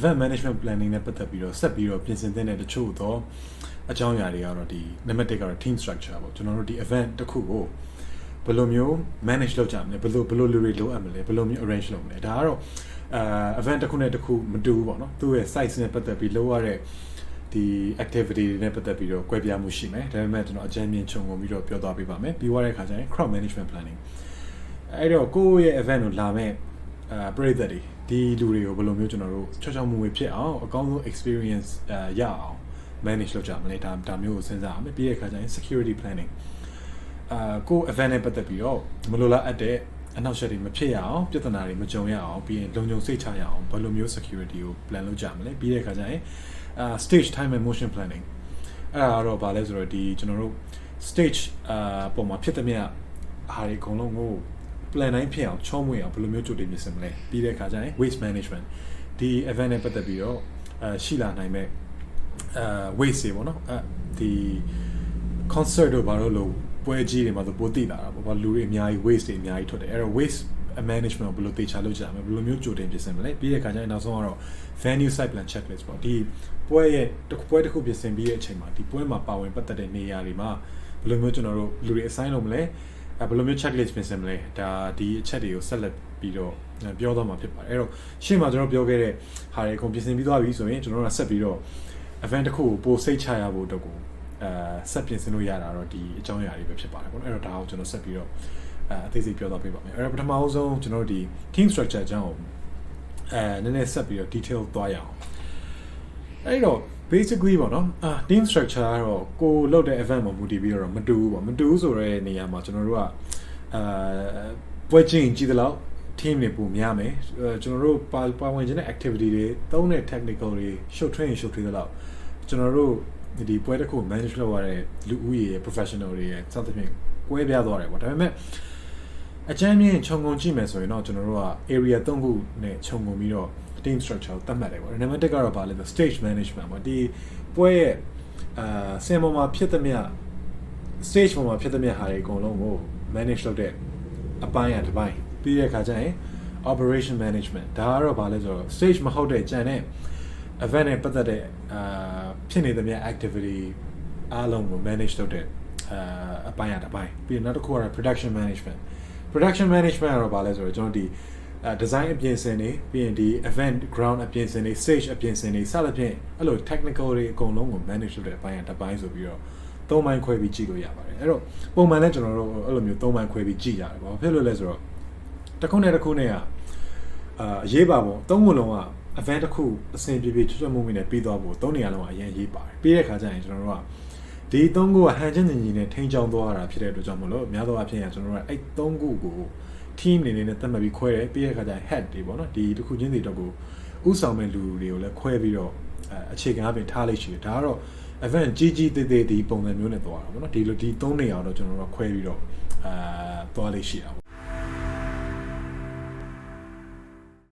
event management planning နဲ့ပတ်သက်ပြီးတော့ဆက်ပြီးတော့ပြင်ဆင်သင့်တဲ့တချို့သောအကြောင်းအရာတွေကတော့ဒီနံပါတ်1ကတော့ team structure ပေါ့ကျွန်တော်တို့ဒီ event တစ်ခုကိုဘယ်လိုမျိုး manage လုပ်ကြမလဲဘယ်လိုဘယ်လိုလူတွေလိုအပ်မလဲဘယ်လိုမျိုး arrange လုပ်မလဲဒါကတော့အာ event တစ်ခုနဲ့တစ်ခုမတူဘူးပေါ့နော်သူ့ရဲ့ size နဲ့ပတ်သက်ပြီးလုပ်ရတဲ့ဒီ activity တွေနဲ့ပတ်သက်ပြီးတော့ကွဲပြားမှုရှိမယ်ဒါပေမဲ့ကျွန်တော်အကြမ်းမြင်ခြုံငုံပြီးတော့ပြောသွားပေးပါမယ်ပြီးသွားတဲ့အခါကျရင် crowd management planning အဲ့တော့ကိုယ့်ရဲ့ event ကိုလာမဲ့ အာပရိသတ်တွေဒီလူတွေကိုဘယ်လိုမျိုးကျွန်တော်တို့ချောချောမွေ့မွေ့ဖြစ်အောင်အကောင်းဆုံး experience အာရအောင် manage လုပ်ကြမလဲဒါဒါမျိုးကိုစဉ်းစားရမယ်ပြီးတဲ့အခါကျရင် security planning အာကိုယ့် event နဲ့ပတ်သက်ပြီးတော့မလိုလားအပ်တဲ့အနောက်ရှက်တွေမဖြစ်ရအောင်ပြဿနာတွေမကြုံရအောင်ပြီးရင်လုံခြုံစိတ်ချရအောင်ဘယ်လိုမျိုး security ကို plan လုပ်ကြမလဲပြီးတဲ့အခါကျရင်အာ stage time and motion planning အဲ့ဒါကတော့ဗာလဲဆိုတော့ဒီကျွန်တော်တို့ stage အာပုံမှာဖြစ်တဲ့မြတ်ဟာဒီအကုန်လုံးကို plan တိုင်းဖြစ်အောင်ချောမွေ့အောင်ဘယ်လိုမျိုးကြိုတင်ပြင်ဆင်မလဲပြီးတဲ့အခါကျရင် waste management ဒီ event နဲ့ပတ်သက်ပြီးတော့အာရှိလာနိုင်မဲ့အာ waste တွေပေါ့နော်အဲဒီ concert တို့ဘာလို့လို့ပွဲကြီးတွေမှာဆိုပိုသိလာတာပေါ့ဘာလူတွေအများကြီး waste တွေအများကြီးထွက်တယ်အဲ့တော့ waste management ကိုဘယ်လိုသေချာလုပ်ကြမလဲဘယ်လိုမျိုးကြိုတင်ပြင်ဆင်မလဲပြီးတဲ့အခါကျရင်နောက်ဆုံးကတော့ venue site plan checklist ပေါ့ဒီပွဲရဲ့တစ်ခုပွဲတစ်ခုပြင်ဆင်ပြီးတဲ့အချိန်မှာဒီပွဲမှာပါဝင်ပတ်သက်တဲ့နေရာတွေမှာဘယ်လိုမျိုးကျွန်တော်တို့လူတွေ assign လုပ်မလဲ အဲဘယ်လိုမျိုး checklist ပြင်ဆင်မလဲဒါဒီအချက်တွေကိုဆက်လက်ပြီးတော့ပြောသွားမှာဖြစ်ပါတယ်အဲ့တော့ရှေ့မှာကျွန်တော်ပြောခဲ့တဲ့ဟာတွေအကုန်ပြင်ဆင်ပြီးသွားပြီဆိုရင်ကျွန်တော်တို့ကဆက်ပြီးတော့ event တစ်ခုကိုပိုစိတ်ချရဖို့အတွက်ကိုအဲဆက်ပြင်ဆင်လို့ရတာတော့ဒီအကြောင်းအရာတွေပဲဖြစ်ပါတယ်ပေါ့နော်အဲ့တော့ဒါကိုကျွန်တော်ဆက်ပြီးတော့အဲအသေးစိတ်ပြောသွားပေးပါမယ်အဲ့တော့ပထမအဆုံးကျွန်တော်တို့ဒီ team structure အကြောင်းကိုအဲနည်းနည်းဆက်ပြီးတော့ detail သွားရအောင် အဲ့တော့ basically ပေါ့နော်အာ team structure ကတော့ကိုလုပ်တဲ့ event မှာမူတည်ပြီးတော့မတူဘူးပေါ့မတူဘူးဆိုတဲ့နေရာမှာကျွန်တော်တို့ကအာပွဲချင်းကြည့်သလောက် team တွေပုံများမယ်အဲကျွန်တော်တို့ပါပါဝင်ခြင်းတဲ့ activity တွေသုံးတဲ့ technical တွေ show train show train သလောက်ကျွန်တော်တို့ဒီပွဲတစ်ခု manage လုပ်ရတဲ့လူဦးရေ professional တွေရဲ့စသဖြင့်ကွဲပြားသွားတယ်ပေါ့ဒါပေမဲ့အကြမ်းမြင့်ခြုံငုံကြည့်မယ်ဆိုရင်တော့ကျွန်တော်တို့က area 3ခုနဲ့ခြုံငုံပြီးတော့ team structure ကိုသတ်မှတ်တယ်ပေါ့နံပါတ်1ကတော့ဗာလဲဆို stage management ပေါ့ဒီပွဲရဲ့အာစင်ပေါ်မှာဖြစ်သမျှ stage ပေါ်မှာဖြစ်သမျှဟာတွေအကုန်လုံးကို manage လုပ်တဲ့အပိုင်းအတစ်ပိုင်းပြီးတဲ့အခါကျရင် operation management ဒါကတော့ဗာလဲဆိုတော့ stage မဟုတ်တဲ့ကြံတဲ့ event နဲ့ပတ်သက်တဲ့အာဖြစ်နေသမျှ activity အားလုံးကို manage လုပ်တဲ့အာအပိုင်းအတစ်ပိုင်းပြီးတော့နောက်တစ်ခုကတော့ production management production management ကတော့ဗာလဲဆိုတော့ကျွန်တော်ဒီ အဲ design အပြင်ဆင်နေပြီးရင်ဒီ event ground အပြင်ဆင်နေ stage အပြင်ဆင်နေစသဖြင့်အဲ့လို technical တွေအကုန်လုံးကို manage လုပ်တဲ့အပိုင်းအတစ်ပိုင်းဆိုပြီးတော့သုံးပိုင်းခွဲပြီးကြည့်လို့ရပါတယ်အဲ့တော့ပုံမှန်လည်းကျွန်တော်တို့အဲ့လိုမျိုးသုံးပိုင်းခွဲပြီးကြည့်ရတယ်ပေါ့ဘာဖြစ်လို့လဲဆိုတော့တစ်ခုနဲ့တစ်ခုနဲ့ကအာအရေးပါပုံသုံးခုလုံးက event တစ်ခုအဆင်ပြေပြေချွတ်ချွတ်မှုမှုနဲ့ပြီးသွားဖို့သုံးနေရာလုံးကအရင်ရေးပါတယ်ပြီးတဲ့ခါကျရင်ကျွန်တော်တို့ကဒီသုံးခုကဟန်ချင်းညီညီနဲ့ထိန်းချောင်းသွားတာဖြစ်တဲ့အတွက်ကြောင့်မလို့အများသောအားဖြင့်ကျွန်တော်တို့ကအဲ့သုံးခုကို team အနေနဲ့သတ်မှတ်ပြီးခွဲတယ်ပြီးတဲ့ခါကျရင် head တွေပေါ့နော်ဒီတစ်ခုချင်းစီတော့ကိုဥဆောင်မဲ့လူတွေကိုလည်းခွဲပြီးတော့အခြေခံအပြင်ထားလိုက်ရှိတယ်ဒါကတော့ event ကြီးကြီးသေးသေးဒီပုံစံမျိုးနဲ့သွားတာပေါ့နော်ဒီလိုဒီသုံးနေရာတော့ကျွန်တော်တို့ခွဲပြီးတော့အာသွားလေးရှိတာပေါ့